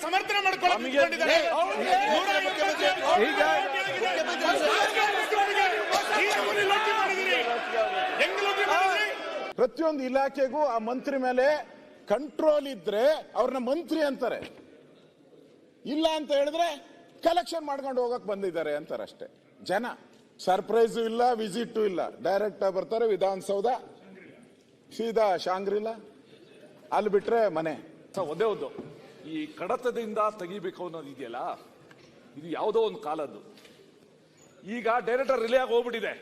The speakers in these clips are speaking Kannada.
ಸಮರ್ಥನೆ ಮಾಡಿದ್ರಿ? ಪ್ರತಿಯೊಂದು ಇಲಾಖೆಗೂ ಆ ಮಂತ್ರಿ ಮೇಲೆ ಕಂಟ್ರೋಲ್ ಇದ್ರೆ ಅವ್ರನ್ನ ಮಂತ್ರಿ ಅಂತಾರೆ ಇಲ್ಲ ಅಂತ ಹೇಳಿದ್ರೆ ಕಲೆಕ್ಷನ್ ಮಾಡ್ಕೊಂಡು ಹೋಗಕ್ ಬಂದಿದ್ದಾರೆ ಅಂತಾರೆ ಅಷ್ಟೇ ಜನ ಸರ್ಪ್ರೈಸು ಇಲ್ಲ ವಿಸಿಟು ಇಲ್ಲ ಡೈರೆಕ್ಟ್ ಆಗಿ ಬರ್ತಾರೆ ವಿಧಾನಸೌಧ ಸೀದಾ ಶಾಂಗ್ರಿಲ್ಲ ಅಲ್ಲಿ ಬಿಟ್ರೆ ಮನೆ ಸ- ಒಂದೇ ಒಂದು ಈ ಕಡತದಿಂದ ತೆಗಿಬೇಕು ಅನ್ನೋದು ಇದೆಯಲ್ಲ? ಇದು ಯಾವುದೋ ಒಂದು ಕಾಲದ್ದು. ಈಗ ಡೈರೆಕ್ಟರ್ ರಿಲೇ ಆಗಿ ಹೋಗ್ಬಿಟ್ಟಿದೆ.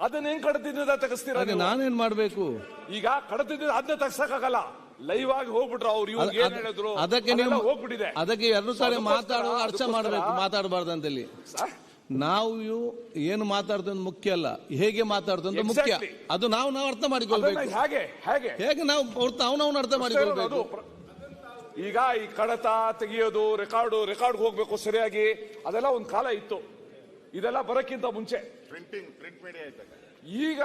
ಅದನ್ನ ಹೆಂಗ್ ಕಡತದಿಂದ ತೆಗಿಸ್ತೀರ? ನಾನೇನ್ ಮಾಡ್ಬೇಕು? ಈಗ ಕಡತದಿಂದ ಅದನ್ನ ತೆಗ್ಸಕ್ಕಾಗಲ್ಲ. ಲೈವ್ ಆಗಿ ಹೋಗ್ಬಿಟ್ರು ಅವ್ರು ಇವ್ರು ಏನ್ ಹೇಳಿದ್ರು? ಅದಕ್ಕೆ ನೀವು ಹೋಗ್ಬಿಟ್ಟಿದೆ. ಅದಕ್ಕೆ ಎರಡು ಸಾರಿ ಮಾತಾಡೋ ಅರ್ಥ ಮಾಡಬೇಕು ಮಾತಾಡಬಾರ್ದು ಅಂತ ಹೇಳಿ ನಾವು ಇವು ಏನು ಮಾತಾಡ್ತಂದ್ ಮುಖ್ಯ ಅಲ್ಲ. ಹೇಗೆ ಮಾತಾಡ್ದಂತ ಮುಖ್ಯ. ಅದು ನಾವು ನಾವು ಅರ್ಥ ಮಾಡಿಕೊಳ್ಬೇಕು. ಹೇಗೆ ಹೇಗೆ? ನಾವು ನಾವು ಅವನು ಅರ್ಥ ಮಾಡಿಕೊಳ್ಬೇಕು. ಈಗ ಈ ಕಡತ ತೆಗೆಯೋದು ರೆಕಾರ್ಡು ರೆಕಾರ್ಡ್ ಹೋಗ್ಬೇಕು ಸರಿಯಾಗಿ ಅದೆಲ್ಲ ಒಂದು ಕಾಲ ಇತ್ತು. ಇದೆಲ್ಲ ಬರೋಕ್ಕಿಂತ ಮುಂಚೆ. ಪ್ರಿಂಟಿಂಗ್ ಪ್ರಿಂಟ್ ಮೀಡಿಯಾ ಈಗ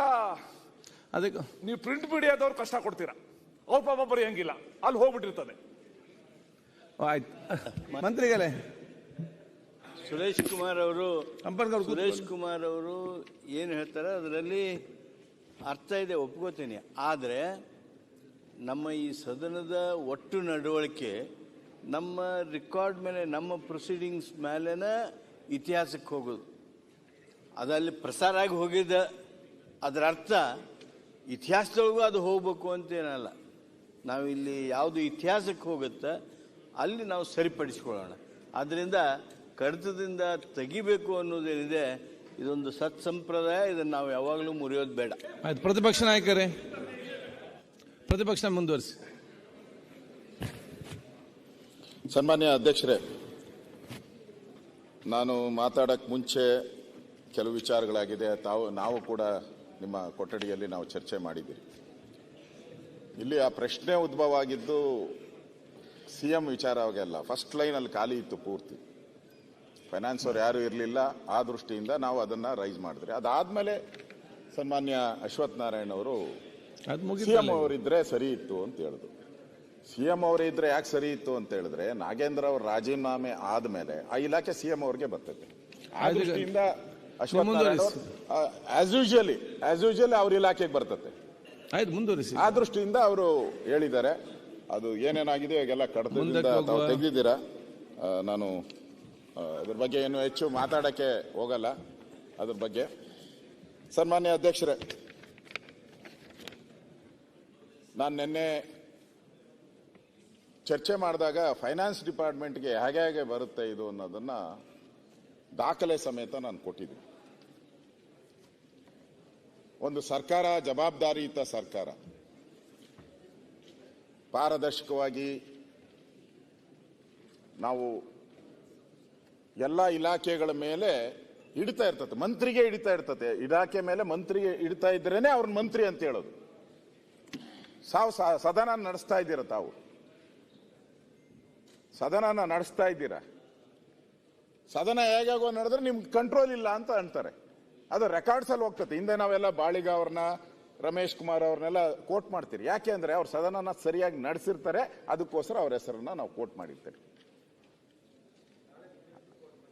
ಅದಕ್ಕೆ ನೀವು ಪ್ರಿಂಟ್ ಮೀಡಿಯಾದವ್ರು ಕಷ್ಟ ಕೊಡ್ತೀರಾ? ಅವ್ರ ಪಾಪ ಬರೆಯಂಗಿಲ್ಲ ಅಲ್ಲಿ ಹೋಗ್ಬಿಟ್ಟಿರ್ತದೆ. ಆಯ್ತು. ಮಂತ್ರಿಗಳೇ. ಸುರೇಶ್ ಕುಮಾರ್ ಅವರು ಸಂಪರ್ಕ ಅವ್ರು ಸುರೇಶ್ ಕುಮಾರ್ ಅವರು ಏನು ಹೇಳ್ತಾರೆ ಅದರಲ್ಲಿ ಅರ್ಥ ಇದೆ ಒಪ್ಕೋತೀನಿ. ಆದರೆ ನಮ್ಮ ಈ ಸದನದ ಒಟ್ಟು ನಡವಳಿಕೆ ನಮ್ಮ ರೆಕಾರ್ಡ್ ಮೇಲೆ, ನಮ್ಮ ಪ್ರೊಸೀಡಿಂಗ್ಸ್ ಮೇಲೆನ ಇತಿಹಾಸಕ್ಕೆ ಹೋಗೋದು. ಅದಲ್ಲಿ ಪ್ರಸಾರ ಆಗಿ ಹೋಗಿದ್ದ ಅದರ ಅರ್ಥ, ಇತಿಹಾಸದೊಳಗೂ ಅದು ಹೋಗಬೇಕು ಅಂತೇನಲ್ಲ ನಾವು ಇಲ್ಲಿ ಯಾವುದು ಇತಿಹಾಸಕ್ಕೆ ಹೋಗುತ್ತೆ, ಅಲ್ಲಿ ನಾವು ಸರಿಪಡಿಸ್ಕೊಳ್ಳೋಣ. ಆದ್ದರಿಂದ ಕಡಿತದಿಂದ ತೆಗಿಬೇಕು ಅನ್ನೋದೇನಿದೆ, ಇದೊಂದು ಸತ್ ಸಂಪ್ರದಾಯ ಇದನ್ನು ನಾವು ಯಾವಾಗಲೂ ಮುರಿಯೋದು ಬೇಡ. ಪ್ರತಿಪಕ್ಷ ನಾಯಕರೇ. ಪ್ರತಿಪಕ್ಷ ಮುಂದುವರಿಸಿ. ಸನ್ಮಾನ್ಯ ಅಧ್ಯಕ್ಷರೇ, ನಾನು ಮಾತಾಡಕ್ಕೆ ಮುಂಚೆ ಕೆಲವು ವಿಚಾರಗಳಾಗಿದೆ. ತಾವು, ನಾವು ಕೂಡ ನಿಮ್ಮ ಕೊಠಡಿಯಲ್ಲಿ ನಾವು ಚರ್ಚೆ ಮಾಡಿದ್ದೀವಿ ಇಲ್ಲಿ ಆ ಪ್ರಶ್ನೆ ಉದ್ಭವ ಆಗಿದ್ದು ಸಿ ಎಂ ವಿಚಾರವಾಗೆಲ್ಲ ಫಸ್ಟ್ ಲೈನಲ್ಲಿ ಖಾಲಿ ಇತ್ತು ಪೂರ್ತಿ. ಫೈನಾನ್ಸ್ ಅವ್ರು ಯಾರು ಇರಲಿಲ್ಲ. ಆ ದೃಷ್ಟಿಯಿಂದ ನಾವು ಅದನ್ನ ರೈಸ್ ಮಾಡಿದ್ರಿ. ಅದಾದ್ಮೇಲೆ ಸನ್ಮಾನ್ಯ ಅಶ್ವಥ್ ನಾರಾಯಣ್ ಅವರು ಸಿಎಂ ಮುಗಿತಲ್ಲ ಅವರಿದ್ರೆ ಸರಿ ಇತ್ತು ಅಂತ ಹೇಳಿದ್ರು. ಸಿಎಂ ಅವರೇ ಇದ್ರೆ ಯಾಕೆ ಸರಿ ಇತ್ತು ಅಂತ ಹೇಳಿದ್ರೆ ನಾಗೇಂದ್ರ ಅವ್ರ ರಾಜೀನಾಮೆ ಆದ್ಮೇಲೆ ಆ ಇಲಾಖೆ ಸಿಎಂ ಅವ್ರಿಗೆ ಬರ್ತೈತೆ. ಆ ದೃಷ್ಟಿಯಿಂದ ಆಸ್ ಯೂಶಲಿ ಆಸ್ ಯೂಶಲಿ ಅವ್ರ ಇಲಾಖೆಗೆ ಬರ್ತದೆ ಆಯ್ತು ಮುಂದುವರಿಸಿ. ಆ ದೃಷ್ಟಿಯಿಂದ ಅವರು ಹೇಳಿದ್ದಾರೆ. ಅದು ಏನೇನಾಗಿದೆ ಈಗೆಲ್ಲ ಕಡತದಿಂದ ತಾವು ತೆಗೆದಿದ್ದೀರಾ? ನಾನು ಅದ್ರ ಬಗ್ಗೆ ಏನು ಹೆಚ್ಚು ಮಾತಾಡಕ್ಕೆ ಹೋಗಲ್ಲ. ಅದ್ರ ಬಗ್ಗೆ. ಸನ್ಮಾನ್ಯ ಅಧ್ಯಕ್ಷರೇ ನಾನು ನಿನ್ನೆ ಚರ್ಚೆ ಮಾಡಿದಾಗ ಫೈನಾನ್ಸ್ ಡಿಪಾರ್ಟ್ಮೆಂಟ್ಗೆ ಹೇಗೆ ಹೇಗೆ ಬರುತ್ತೆ ಇದು ಅನ್ನೋದನ್ನ ದಾಖಲೆ ಸಮೇತ ನಾನು ಕೊಟ್ಟಿದ್ದೆ ಒಂದು ಸರ್ಕಾರ, ಜವಾಬ್ದಾರಿಯುತ ಸರ್ಕಾರ. ಪಾರದರ್ಶಕವಾಗಿ ನಾವು ಎಲ್ಲ ಇಲಾಖೆಗಳ ಮೇಲೆ ಹಿಡಿತಾ ಇರ್ತದೆ ಮಂತ್ರಿಗೆ ಹಿಡಿತಾ ಇರ್ತದೆ ಇಲಾಖೆ ಮೇಲೆ ಮಂತ್ರಿಗೆ ಹಿಡಿತಾ ಇದ್ರೇನೆ ಅವ್ರನ್ನ ಮಂತ್ರಿ ಅಂತ ಹೇಳೋದು. ಸಾವು ಸದನ ನಡೆಸ್ತಾ ಇದ್ದೀರ ತಾವು? ಸದನನ ನಡೆಸ್ತಾ ಇದ್ದೀರ? ಸದನ ಹೇಗಾಗೋ ನಡೆದ್ರೆ ನಿಮ್ಗೆ ಕಂಟ್ರೋಲ್ ಇಲ್ಲ ಅಂತ ಅಂತಾರೆ. ಅದು ರೆಕಾರ್ಡ್ಸ್ ಅಲ್ಲಿ ಹೋಗ್ತದೆ. ಹಿಂದೆ ನಾವೆಲ್ಲ ಬಾಳಿಗ ಅವ್ರನ್ನ, ರಮೇಶ್ ಕುಮಾರ್ ಅವ್ರನ್ನೆಲ್ಲ ಕೋಟ್ ಮಾಡ್ತೀರಿ. ಯಾಕೆ ಅಂದ್ರೆ ಅವ್ರ ಸದನನ ಸರಿಯಾಗಿ ನಡೆಸಿರ್ತಾರೆ. ಅದಕ್ಕೋಸ್ಕರ ಅವ್ರ ಹೆಸರನ್ನ ನಾವು ಕೋಟ್ ಮಾಡಿರ್ತೀರಿ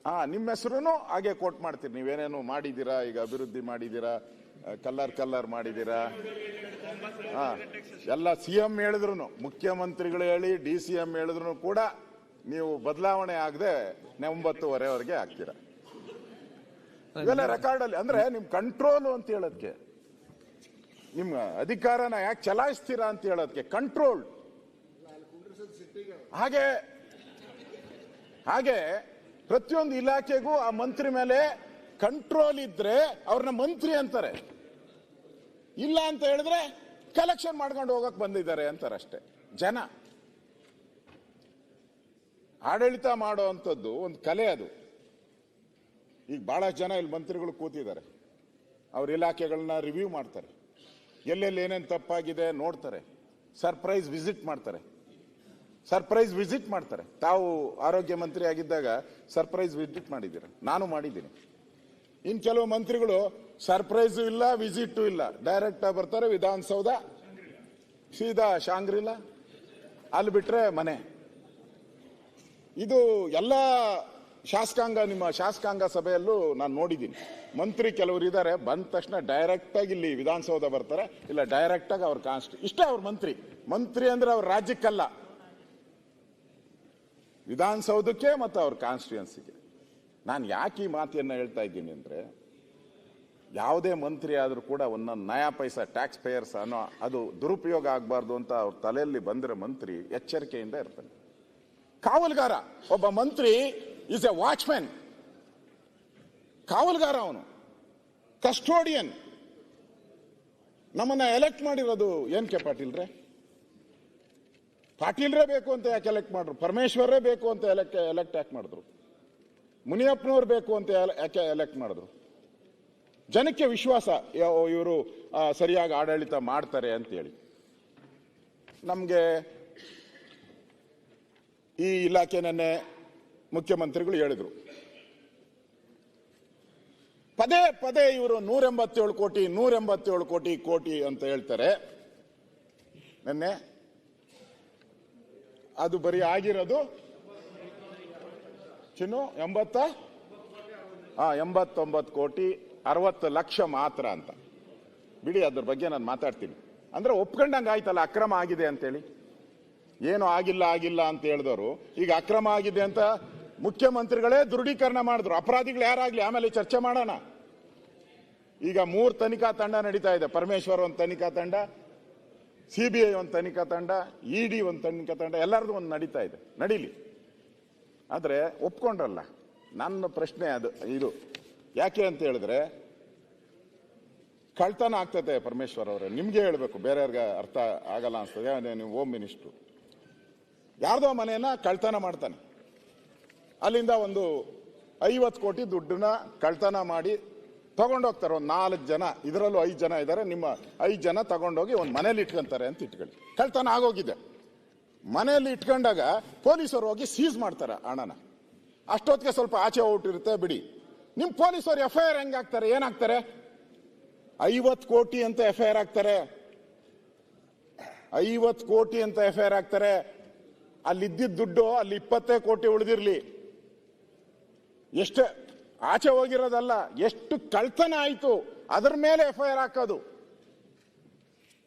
ಹಾ ನಿಮ್ಮ ಹೆಸರು ಹಾಗೆ ಕೋಟ್ ಮಾಡ್ತೀರಿ. ನೀವೇನೇನು ಮಾಡಿದ್ದೀರಾ, ಈಗ ಅಭಿವೃದ್ಧಿ ಮಾಡಿದ್ದೀರಾ ಕಲ್ಲರ್ ಕಲ್ಲರ್ ಮಾಡಿದ್ದೀರಾ ಹಾ, ಎಲ್ಲ ಸಿ ಎಂ ಹೇಳಿದ್ರು ಮುಖ್ಯಮಂತ್ರಿಗಳು ಹೇಳಿ, ಡಿ ಸಿ ಎಂ ಹೇಳಿದ್ರು ಕೂಡ ನೀವು ಬದಲಾವಣೆ ಆಗದೆ ಒಂಬತ್ತುವರೆವರೆಗೆ ಆಗ್ತೀರಾ? ಇವೆಲ್ಲ ರೆಕಾರ್ಡ್ ಅಲ್ಲಿ. ಅಂದ್ರೆ ನಿಮ್ ಕಂಟ್ರೋಲ್ ಅಂತ ಹೇಳೋದಕ್ಕೆ ನಿಮ್ಮ ಅಧಿಕಾರನ ಯಾಕೆ ಚಲಾಯಿಸ್ತೀರಾ ಅಂತ ಹೇಳೋದಕ್ಕೆ ಕಂಟ್ರೋಲ್ ಹಾಗೆ ಹಾಗೆ ಪ್ರತಿಯೊಂದು ಇಲಾಖೆಗೂ ಆ ಮಂತ್ರಿ ಮೇಲೆ ಕಂಟ್ರೋಲ್ ಇದ್ರೆ ಅವ್ರನ್ನ ಮಂತ್ರಿ ಅಂತಾರೆ. ಇಲ್ಲ ಅಂತ ಹೇಳಿದ್ರೆ ಕಲೆಕ್ಷನ್ ಮಾಡ್ಕೊಂಡು ಹೋಗಕ್ ಬಂದಿದ್ದಾರೆ ಅಂತಾರೆ ಅಷ್ಟೇ ಜನ. ಆಡಳಿತ ಮಾಡೋ ಅಂಥದ್ದು ಒಂದು ಕಲೆ ಅದು. ಈಗ ಬಹಳಷ್ಟು ಜನ ಇಲ್ಲಿ ಮಂತ್ರಿಗಳು ಕೂತಿದ್ದಾರೆ. ಅವ್ರ ಇಲಾಖೆಗಳನ್ನ ರಿವ್ಯೂ ಮಾಡ್ತಾರೆ. ಎಲ್ಲೆಲ್ಲಿ ಏನೇನು ತಪ್ಪಾಗಿದೆ ನೋಡ್ತಾರೆ. ಸರ್ಪ್ರೈಸ್ ವಿಸಿಟ್ ಮಾಡ್ತಾರೆ. ಸರ್ಪ್ರೈಸ್ ವಿಸಿಟ್ ಮಾಡ್ತಾರೆ. ತಾವು ಆರೋಗ್ಯ ಮಂತ್ರಿ ಆಗಿದ್ದಾಗ ಸರ್ಪ್ರೈಸ್ ವಿಸಿಟ್ ಮಾಡಿದ್ದೀರ. ನಾನು ಮಾಡಿದ್ದೀನಿ. ಇನ್ ಕೆಲವು ಮಂತ್ರಿಗಳು ಸರ್ಪ್ರೈಸ್ ಇಲ್ಲ ವಿಸಿಟು ಇಲ್ಲ. ಡೈರೆಕ್ಟ್ ಬರ್ತಾರೆ, ವಿಧಾನಸೌಧ. ಸೀದಾ ಶಾಂಗ್ರಿಲ್ಲ ಅಲ್ಲಿ ಬಿಟ್ರೆ ಮನೆ. ಇದು ಎಲ್ಲ ಶಾಸಕಾಂಗ, ನಿಮ್ಮ ಶಾಸಕಾಂಗ ಸಭೆಯಲ್ಲೂ ನಾನು ನೋಡಿದ್ದೀನಿ. ಮಂತ್ರಿ ಕೆಲವರು ಇದ್ದಾರೆ ಬಂದ ತಕ್ಷಣ ಡೈರೆಕ್ಟ್ ಆಗಿ ಇಲ್ಲಿ ವಿಧಾನಸೌಧ ಬರ್ತಾರೆ. ಇಲ್ಲ ಡೈರೆಕ್ಟ್ ಆಗಿ ಅವ್ರ ಕಾನ್ಸ್ಟ್ ಇಷ್ಟೇ ಅವ್ರ ಮಂತ್ರಿ. ಮಂತ್ರಿ ಅಂದ್ರೆ ಅವ್ರ ರಾಜ್ಯಕ್ಕಲ್ಲ. ವಿಧಾನಸೌಧಕ್ಕೆ ಮತ್ತು ಅವ್ರ ಕಾನ್ಸ್ಟಿಟ್ಯೂನ್ಸಿಗೆ ನಾನು ಯಾಕೆ ಈ ಮಾತಿಯನ್ನು ಹೇಳ್ತಾ ಇದ್ದೀನಿ ಅಂದರೆ, ಯಾವುದೇ ಮಂತ್ರಿ ಆದರೂ ಕೂಡ ಒಂದೊಂದು ನಯಾ ಪೈಸಾ ಟ್ಯಾಕ್ಸ್ ಪೇಯರ್ಸ್ ಅನ್ನೋ, ಅದು ದುರುಪಯೋಗ ಆಗಬಾರ್ದು ಅಂತ ಅವ್ರ ತಲೆಯಲ್ಲಿ ಬಂದರೆ ಮಂತ್ರಿ ಎಚ್ಚರಿಕೆಯಿಂದ ಇರ್ತಾನೆ. ಕಾವಲುಗಾರ, ಒಬ್ಬ ಮಂತ್ರಿ ಈಸ್ ಎ ವಾಚ್ಮ್ಯಾನ್ ಕಾವಲುಗಾರ ಅವನು ಕಸ್ಟೋಡಿಯನ್ ನಮ್ಮನ್ನ ಎಲೆಕ್ಟ್ ಮಾಡಿರೋದು ಏನ್ ಕೆ ಪಾಟೀಲ್ರೆ ಪಾಟೀಲ್ರೇ ಬೇಕು ಅಂತ ಯಾಕೆ ಎಲೆಕ್ಟ್ ಮಾಡಿದ್ರು ಪರಮೇಶ್ವರೇ ಬೇಕು ಅಂತ ಎಲೆಕ್ಟ್ ಎಲೆಕ್ಟ್ ಯಾಕೆ ಮಾಡಿದ್ರು? ಮುನಿಯಪ್ಪನವ್ರು ಬೇಕು ಅಂತ ಯಾಕೆ ಎಲೆಕ್ಟ್ ಮಾಡಿದ್ರು? ಜನಕ್ಕೆ ವಿಶ್ವಾಸ ಇವರು ಸರಿಯಾಗಿ ಆಡಳಿತ ಮಾಡ್ತಾರೆ ಅಂತೇಳಿ. ನಮಗೆ ಈ ಇಲಾಖೆ ನೆನ್ನೆ ಮುಖ್ಯಮಂತ್ರಿಗಳು ಹೇಳಿದರು. ಪದೇ ಪದೇ ಇವರು ನೂರ ಎಂಬತ್ತೇಳು ಕೋಟಿ ನೂರ ಎಂಬತ್ತೇಳು ಕೋಟಿ ಕೋಟಿ ಅಂತ ಹೇಳ್ತಾರೆ. ನೆನ್ನೆ ಅದು ಬರೀ ಆಗಿರೋದು ಚಿನ್ನು ಎಂಬತ್ತ? ಹಾ ಎಂಬತ್ತೊಂಬತ್ತು ಕೋಟಿ ಅರವತ್ತು ಲಕ್ಷ ಮಾತ್ರ ಅಂತ. ಬಿಡಿ ಅದ್ರ ಬಗ್ಗೆ ನಾನು ಮಾತಾಡ್ತೀನಿ. ಅಂದ್ರೆ ಒಪ್ಕೊಂಡಂಗೆ ಆಯ್ತಲ್ಲ, ಅಕ್ರಮ ಆಗಿದೆ ಅಂತೇಳಿ? ಏನು ಆಗಿಲ್ಲ ಆಗಿಲ್ಲ ಅಂತ ಹೇಳಿದವರು. ಈಗ ಅಕ್ರಮ ಆಗಿದೆ ಅಂತ ಮುಖ್ಯಮಂತ್ರಿಗಳೇ ದೃಢೀಕರಣ ಮಾಡಿದ್ರು. ಅಪರಾಧಿಗಳು ಯಾರಾಗ್ಲಿ? ಆಮೇಲೆ ಚರ್ಚೆ ಮಾಡೋಣ. ಈಗ ಮೂರು ತನಿಖಾ ತಂಡ ನಡೀತಾ ಇದೆ. ಪರಮೇಶ್ವರ್ ಒಂದು ತನಿಖಾ ತಂಡ ಸಿಬಿಐ ಒಂದು ತನಿಖಾ ತಂಡ ಇಡಿ ಒಂದು ತನಿಖಾ ತಂಡ ಎಲ್ಲರದು ಒಂದು ನಡೀತಾ ಇದೆ. ನಡೀಲಿ. ಆದ್ರೆ ಒಪ್ಕೊಂಡ್ರಲ್ಲ ನನ್ನ ಪ್ರಶ್ನೆ ಅದು, ಇದು. ಯಾಕೆ ಅಂತ ಹೇಳಿದ್ರೆ, ಕಳ್ತನ ಆಗ್ತದೆ ಪರಮೇಶ್ವರ್ ಅವರೇ. ನಿಮ್ಗೆ ಹೇಳ್ಬೇಕು, ಬೇರೆಯವ್ರಿಗೆ ಅರ್ಥ ಆಗಲ್ಲ ಅನ್ಸ್ತದೆ ನೀವು ಹೋಮ್ ಮಿನಿಸ್ಟ್ರು ಯಾರ್ದೋ ಮನೆಯನ್ನ ಕಳ್ತನ ಮಾಡ್ತಾನೆ. ಅಲ್ಲಿಂದ ಒಂದು ಐವತ್ತು ಕೋಟಿ ದುಡ್ಡನ್ನ ಕಳ್ತನ ಮಾಡಿ ತಗೊಂಡೋಗ್ತಾರೆ. ಒಂದು ನಾಲ್ಕು ಜನ, ಇದರಲ್ಲೂ ಐದು ಜನ ಇದ್ದಾರೆ ನಿಮ್ಮ ಐದು ಜನ ತಗೊಂಡೋಗಿ ಒಂದು ಮನೇಲಿ ಇಟ್ಕೊಂತಾರೆ ಅಂತ ಇಟ್ಕೊಳ್ಳಿ. ಕಳ್ತನ ಆಗೋಗಿದೆ. ಮನೆಯಲ್ಲಿ ಇಟ್ಕೊಂಡಾಗ ಪೊಲೀಸರು ಹೋಗಿ ಸೀಸ್ ಮಾಡ್ತಾರೆ ಹಣನ ಅಷ್ಟೊತ್ತಿಗೆ ಸ್ವಲ್ಪ ಆಚೆ ಹೊಟ್ಟಿರುತ್ತೆ ಬಿಡಿ. ನಿಮ್ಮ ಪೊಲೀಸರು ಎಫ್ ಐ ಆರ್ ಹೆಂಗಾಗ್ತಾರೆ ಏನಾಗ್ತಾರೆ ಐವತ್ತು ಕೋಟಿ ಅಂತ ಎಫ್ ಐ ಆರ್ ಆಗ್ತಾರೆ ಐವತ್ತು ಕೋಟಿ ಅಂತ ಎಫ್ ಐ ಆರ್ ಹಾಕ್ತಾರೆ. ಅಲ್ಲಿದ್ದಿದ್ದ ದುಡ್ಡು ಅಲ್ಲಿ ಇಪ್ಪತ್ತೇ ಕೋಟಿ ಉಳಿದಿರಲಿ. ಎಷ್ಟು ಆಚೆ ಹೋಗಿರೋದಲ್ಲ, ಎಷ್ಟು ಕಳ್ತನ ಆಯಿತು. ಅದರ ಮೇಲೆ ಎಫ್ ಐ ಆರ್ ಹಾಕೋದು.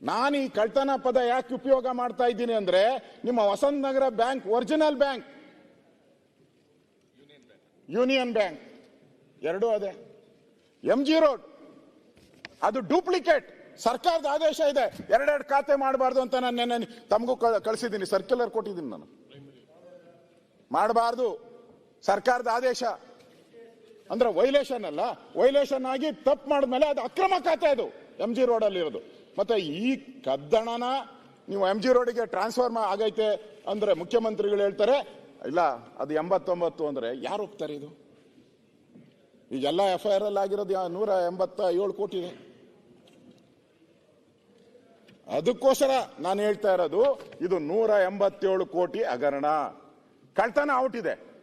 ನಾನು ಈ ಕಳ್ತನ ಪದ ಯಾಕೆ ಉಪಯೋಗ ಮಾಡ್ತಾ ಇದ್ದೀನಿ ಅಂದ್ರೆ ನಿಮ್ಮ Vasanth Nagar bank, original bank. Union bank. ಎರಡು ಅದೇ. M G road. ಅದು ಡೂಪ್ಲಿಕೇಟ್. ಸರ್ಕಾರದ ಆದೇಶ ಇದೆ. ಎರಡೆರಡು ಖಾತೆ ಮಾಡಬಾರ್ದು ಅಂತ ನಾನು ನೆನ್ನೆ ತಮಗೂ ಕಳಿಸಿದ್ದೀನಿ. ಸರ್ಕ್ಯುಲರ್ ಕೊಟ್ಟಿದ್ದೀನಿ ನಾನು. ಮಾಡಬಾರ್ದು. ಸರ್ಕಾರದ ಆದೇಶ. ಅಂದ್ರೆ ವೈಲೇಷನ್ ಅಲ್ಲ. ವೈಲೇಷನ್ ಆಗಿ ತಪ್ಪು ಮಾಡಿದ್ಮೇಲೆ ಅದು ಅಕ್ರಮ ಖಾತೆ ಅದು. ಎಂ ಜಿ ರೋಡ್ ಅಲ್ಲಿ ಇರೋದು ಮತ್ತೆ ಈ ಕದ್ದಣನ ನೀವು ಎಂ ಜಿ ರೋಡಿಗೆ ಟ್ರಾನ್ಸ್ಫರ್ ಆಗೈತೆ ಅಂದ್ರೆ ಮುಖ್ಯಮಂತ್ರಿಗಳು ಹೇಳ್ತಾರೆ. ಇಲ್ಲ, ಅದು ಎಂಬತ್ತೊಂಬತ್ತು ಅಂದ್ರೆ ಯಾರು ಹೋಗ್ತಾರೆ ಇದು? ಈಗೆಲ್ಲ ಎಫ್ ಐ ಆರ್ ಅಲ್ಲಿ ಆಗಿರೋದು ನೂರ ಎಂಬತ್ತ ಏಳು ಕೋಟಿ ಇದೆ. ಅದಕ್ಕೋಸ್ಕರ ನಾನು ಹೇಳ್ತಾ ಇರೋದು, ಇದು ನೂರ ಎಂಬತ್ತೇಳು ಕೋಟಿ ಹಗರಣ. ಕಳ್ತನ ಔಟ್ ಇದೆ.